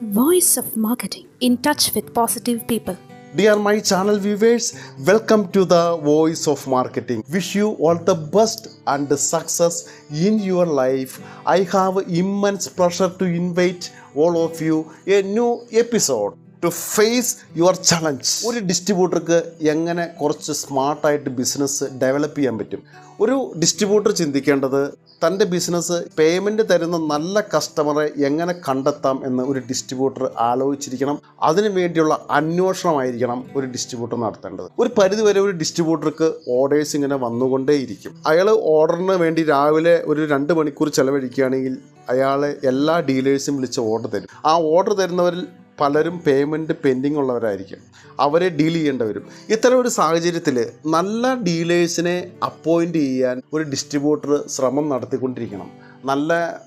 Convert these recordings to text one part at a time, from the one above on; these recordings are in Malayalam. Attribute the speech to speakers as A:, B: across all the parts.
A: Voice of Marketing in touch with positive people.
B: Dear my channel viewers, welcome to the Voice of Marketing. Wish you all the best and success in your life. I have immense pleasure to invite all of you a new episode to face your challenge ഒരു ഡിസ്ട്രിബ്യൂട്ടർക്ക് എങ്ങനെ കുറച്ച് സ്മാർട്ടായിട്ട് ബിസിനസ് ഡെവലപ്പ് ചെയ്യാൻ പറ്റും? ഒരു ഡിസ്ട്രിബ്യൂട്ടർ ചിന്തിക്കേണ്ടത് തന്റെ ബിസിനസ് പേയ്മെന്റ് തരുന്ന നല്ല കസ്റ്റമറെ എങ്ങനെ കണ്ടെത്താം എന്ന് ഒരു ഡിസ്ട്രിബ്യൂട്ടർ ആലോചിച്ചിരിക്കണം. അതിനു വേണ്ടിയുള്ള അന്വേഷണമായിരിക്കണം ഒരു ഡിസ്ട്രിബ്യൂട്ടർ നടത്തേണ്ടത്. ഒരു പരിധിവരെ ഒരു ഡിസ്ട്രിബ്യൂട്ടർക്ക് ഓർഡേഴ്സ് ഇങ്ങനെ വന്നുകൊണ്ടേയിരിക്കും. അയാൾ ഓർഡറിന് വേണ്ടി രാവിലെ ഒരു രണ്ട് മണിക്കൂർ ചിലവഴിക്കുകയാണെങ്കിൽ അയാളെ എല്ലാ ഡീലേഴ്സും വിളിച്ച് ഓർഡർ തരും. ആ ഓർഡർ തരുന്നവരിൽ പലരും പേയ്മെന്റ് പെൻഡിങ് ഉള്ളവരായിരിക്കും. അവരെ ഡീൽ ചെയ്യേണ്ടി വരും. ഇത്തരം ഒരു സാഹചര്യത്തിൽ നല്ല ഡീലേഴ്സിനെ അപ്പോയിന്റ് ചെയ്യാൻ ഒരു ഡിസ്ട്രിബ്യൂട്ടർ ശ്രമം നടത്തിക്കൊണ്ടിരിക്കണം. നല്ല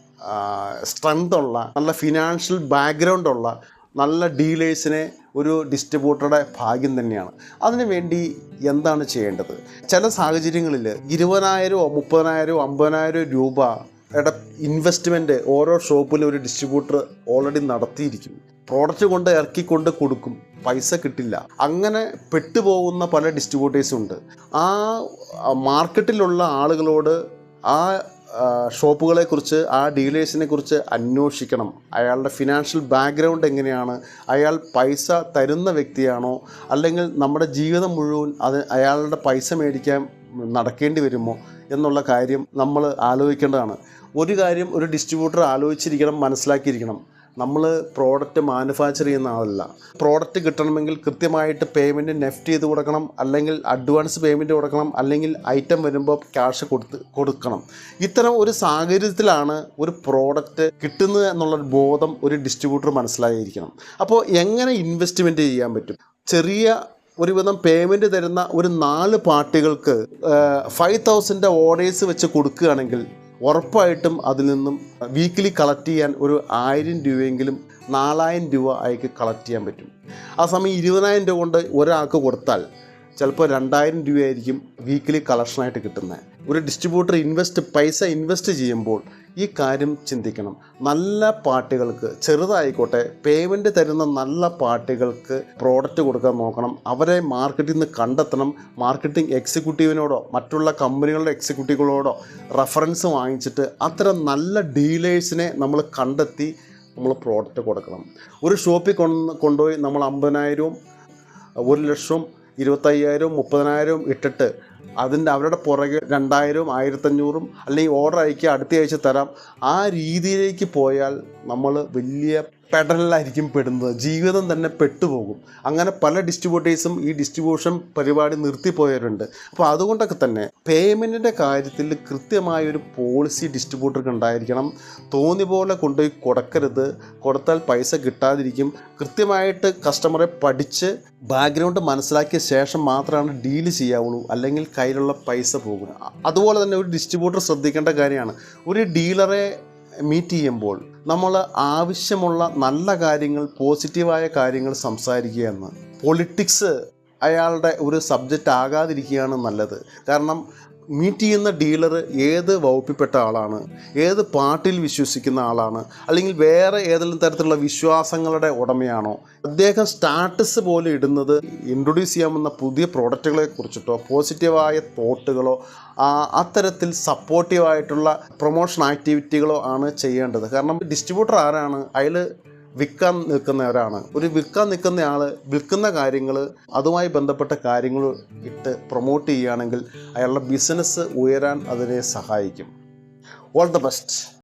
B: സ്ട്രെങ്ത് ഉള്ള നല്ല ഫിനാൻഷ്യൽ ബാക്ക്ഗ്രൗണ്ട് ഉള്ള നല്ല ഡീലേഴ്സിനെ ഒരു ഡിസ്ട്രിബ്യൂട്ടറുടെ ഭാഗ്യം തന്നെയാണ്. അതിനുവേണ്ടി എന്താണ് ചെയ്യേണ്ടത്? ചില സാഹചര്യങ്ങളിൽ ഇരുപതിനായിരമോ മുപ്പതിനായിരമോ അമ്പതിനായിരം രൂപ ഇൻവെസ്റ്റ്മെന്റ് ഓരോ ഷോപ്പിലും ഒരു ഡിസ്ട്രിബ്യൂട്ടർ ഓൾറെഡി നടത്തിയിരിക്കും പ്രോഡക്റ്റ് കൊണ്ട് ഇറക്കിക്കൊണ്ട് കൊടുക്കും. പൈസ കിട്ടില്ല. അങ്ങനെ പെട്ടുപോകുന്ന പല ഡിസ്ട്രിബ്യൂട്ടേഴ്സും ഉണ്ട്. ആ മാർക്കറ്റിലുള്ള ആളുകളോട് ആ ഷോപ്പുകളെക്കുറിച്ച് ആ ഡീലേഴ്സിനെ കുറിച്ച് അന്വേഷിക്കണം. അയാളുടെ ഫിനാൻഷ്യൽ ബാക്ക്ഗ്രൗണ്ട് എങ്ങനെയാണ്? അയാൾ പൈസ തരുന്ന വ്യക്തിയാണോ? അല്ലെങ്കിൽ നമ്മുടെ ജീവിതം മുഴുവൻ അത് അയാളുടെ പൈസ മേടിക്കാൻ നടക്കേണ്ടി വരുമോ? എന്നുള്ള കാര്യം നമ്മൾ ആലോചിക്കേണ്ടതാണ്. ഒരു കാര്യം ഒരു ഡിസ്ട്രിബ്യൂട്ടർ ആലോചിച്ചിരിക്കണം മനസ്സിലാക്കിയിരിക്കണം. നമ്മൾ പ്രോഡക്റ്റ് മാനുഫാക്ചർ ചെയ്യുന്ന ആളല്ല. പ്രോഡക്റ്റ് കിട്ടണമെങ്കിൽ കൃത്യമായിട്ട് പേയ്മെന്റ് നെഫ്റ്റ് ചെയ്ത് കൊടുക്കണം അല്ലെങ്കിൽ അഡ്വാൻസ് പേയ്മെന്റ് കൊടുക്കണം അല്ലെങ്കിൽ ഐറ്റം വരുമ്പോൾ ക്യാഷ് കൊടുത്ത് കൊടുക്കണം. ഇത്തരം ഒരു സാഹചര്യത്തിലാണ് ഒരു പ്രോഡക്റ്റ് കിട്ടുന്നത് എന്നുള്ള ബോധം ഒരു ഡിസ്ട്രിബ്യൂട്ടർ മനസ്സിലായിരിക്കണം. അപ്പോൾ എങ്ങനെ ഇൻവെസ്റ്റ്മെന്റ് ചെയ്യാൻ പറ്റും? ചെറിയ ഒരുവിധം പേയ്മെന്റ് തരുന്ന ഒരു നാല് പാർട്ടികൾക്ക് ഫൈവ് തൗസൻഡ് ഓർഡേഴ്സ് വെച്ച് കൊടുക്കുകയാണെങ്കിൽ ഉറപ്പായിട്ടും അതിൽ നിന്നും വീക്കിലി കളക്ട് ചെയ്യാൻ ഒരു ആയിരം രൂപയെങ്കിലും നാലായിരം രൂപ അയക്ക് കളക്ട് ചെയ്യാൻ പറ്റും. ആ സമയം ഇരുപതിനായിരം രൂപ കൊണ്ട് ഒരാൾക്ക് കൊടുത്താൽ ചിലപ്പോൾ രണ്ടായിരം രൂപയായിരിക്കും വീക്കിലി കളക്ഷനായിട്ട് കിട്ടുന്നത്. ഒരു ഡിസ്ട്രിബ്യൂട്ടർ ഇൻവെസ്റ്റ് പൈസ ഇൻവെസ്റ്റ് ചെയ്യുമ്പോൾ ഈ കാര്യം ചിന്തിക്കണം. നല്ല പാർട്ടികൾക്ക് ചെറുതായിക്കോട്ടെ പേയ്മെന്റ് തരുന്ന നല്ല പാർട്ടികൾക്ക് പ്രോഡക്റ്റ് കൊടുക്കാൻ നോക്കണം. അവരെ മാർക്കറ്റിൽ നിന്ന് കണ്ടെത്തണം. മാർക്കറ്റിംഗ് എക്സിക്യൂട്ടീവിനോടോ മറ്റുള്ള കമ്പനികളുടെ എക്സിക്യൂട്ടീവുകളോടോ റെഫറൻസ് വാങ്ങിച്ചിട്ട് അത്തരം നല്ല ഡീലേഴ്സിനെ നമ്മൾ കണ്ടെത്തി നമ്മൾ പ്രോഡക്റ്റ് കൊടുക്കണം. ഒരു ഷോപ്പിൽ കൊണ്ട് കൊണ്ടുപോയി നമ്മൾ അമ്പതിനായിരവും ഒരു ലക്ഷവും ഇരുപത്തയ്യായിരവും മുപ്പതിനായിരവും ഇട്ടിട്ട് അതിന്റെ അവരുടെ പുറകെ രണ്ടായിരവും ആയിരത്തഞ്ഞൂറും അല്ലെങ്കിൽ ഓർഡർ അയക്കുക അടുത്ത ആഴ്ച തരാം. ആ രീതിയിലേക്ക് പോയാൽ നമ്മൾ വലിയ പെടലിലായിരിക്കും പെടുന്നത്. ജീവിതം തന്നെ പെട്ടുപോകും. അങ്ങനെ പല ഡിസ്ട്രിബ്യൂട്ടേഴ്സും ഈ ഡിസ്ട്രിബ്യൂഷൻ പരിപാടി നിർത്തിപ്പോയവരുണ്ട്. അപ്പോൾ അതുകൊണ്ടൊക്കെ തന്നെ പേയ്മെന്റിന്റെ കാര്യത്തിൽ കൃത്യമായൊരു പോളിസി ഡിസ്ട്രിബ്യൂട്ടർക്ക് ഉണ്ടായിരിക്കണം. തോന്നി പോലെ കൊണ്ടുപോയി കൊടുക്കരുത്. കൊടുത്താൽ പൈസ കിട്ടാതിരിക്കും. കൃത്യമായിട്ട് കസ്റ്റമറെ പഠിച്ച് ബാക്ക്ഗ്രൗണ്ട് മനസ്സിലാക്കിയ ശേഷം മാത്രമാണ് ഡീൽ ചെയ്യാവുള്ളൂ. അല്ലെങ്കിൽ കയ്യിലുള്ള പൈസ പോകും അതുപോലെ തന്നെ ഒരു ഡിസ്ട്രിബ്യൂട്ടർ ശ്രദ്ധിക്കേണ്ട കാര്യമാണ്. ഒരു ഡീലറെ മീറ്റ് ചെയ്യുമ്പോൾ നമ്മൾ ആവശ്യമുള്ള നല്ല കാര്യങ്ങൾ പോസിറ്റീവായ കാര്യങ്ങൾ സംസാരിക്കുക എന്ന് പൊളിറ്റിക്സ് അയാളുടെ ഒരു സബ്ജക്റ്റ് ആകാതിരിക്കുകയാണ് നല്ലത്. കാരണം മീറ്റ് ചെയ്യുന്ന ഡീലർ ഏത് വകുപ്പിൽപ്പെട്ട ആളാണ്? ഏത് പാർട്ടിയിൽ വിശ്വസിക്കുന്ന ആളാണ്? അല്ലെങ്കിൽ വേറെ ഏതെങ്കിലും തരത്തിലുള്ള വിശ്വാസങ്ങളുടെ ഉടമയാണോ? അദ്ദേഹം സ്റ്റാറ്റസ് പോലെ ഇടുന്നത് ഇൻട്രൊഡ്യൂസ് ചെയ്യാൻ വന്ന പുതിയ പ്രോഡക്റ്റുകളെ കുറിച്ചിട്ടോ പോസിറ്റീവായ തോട്ടുകളോ അത്തരത്തിൽ സപ്പോർട്ടീവായിട്ടുള്ള പ്രൊമോഷൻ ആക്ടിവിറ്റികളോ ആണ് ചെയ്യേണ്ടത്. കാരണം ഡിസ്ട്രിബ്യൂട്ടർ ആരാണ്? അതിൽ വിൽക്കാൻ നിൽക്കുന്നവരാണ് ഒരു വിൽക്കാൻ നിൽക്കുന്ന ആൾ വിൽക്കുന്ന കാര്യങ്ങൾ അതുമായി ബന്ധപ്പെട്ട കാര്യങ്ങൾ ഇട്ട് പ്രൊമോട്ട് ചെയ്യുകയാണെങ്കിൽ അയാളുടെ ബിസിനസ് ഉയരാൻ അതിനെ സഹായിക്കും. All the best